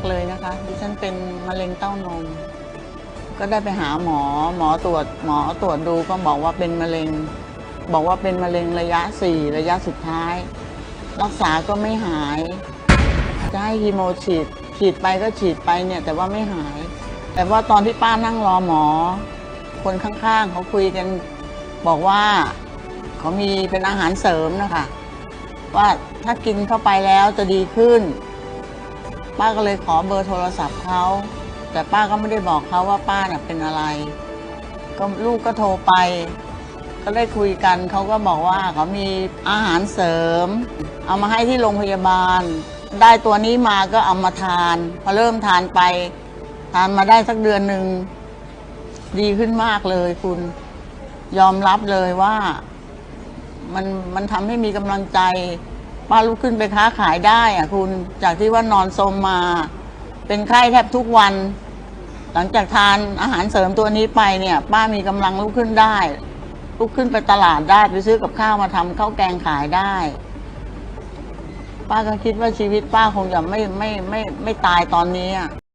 กเลยนะคะ ดิฉันเป็นมะเร็งเต้านม ก็ได้ไปหาหมอหมอตรวจหมอตรวจดูก็บอกว่าเป็นมะเร็ง บอกว่าเป็นมะเร็งระยะสี่ระยะสุดท้าย รักษาก็ไม่หาย จะให้ฮีโมฉีด ฉีดไปก็ฉีดไปเนี่ย แต่ว่าไม่หาย แต่ว่าตอนที่ป้านั่งรอหมอ คนข้างๆเขาคุยกันบอกว่าเขามีเป็นอาหารเสริมนะคะว่าถ้ากินเข้าไปแล้วจะดีขึ้น ป้าก็เลยขอเบอร์โทรศัพท์เขา แต่ป้าก็ไม่ได้บอกเขาว่าป้าน่ะเป็นอะไร ก็ลูกก็โทรไป ก็ได้คุยกันเขาก็บอกว่าเขามีอาหารเสริม เอามาให้ที่โรงพยาบาล ได้ตัวนี้มาก็เอามาทาน พอเริ่มทานไป ทานมาได้สักเดือนหนึ่งดีขึ้นมากเลยคุณยอมรับเลยว่ามันมันทำให้มีกำลังใจ ป้าลุกขึ้นไปค้าขายได้อะคุณจากที่ว่านอนสมมา เป็นไข้แทบทุกวัน หลังจากทานอาหารเสริมตัวนี้ไปเนี่ย ป้ามีกำลังลุกขึ้นได้ ลุกขึ้นไปตลาดได้ไปซื้อกับข้าวมาทำข้าวแกงขายได้ ป้าก็คิดว่าชีวิตป้าคงจะไม่ไม่ไม่ไม่ตายตอนนี้อะ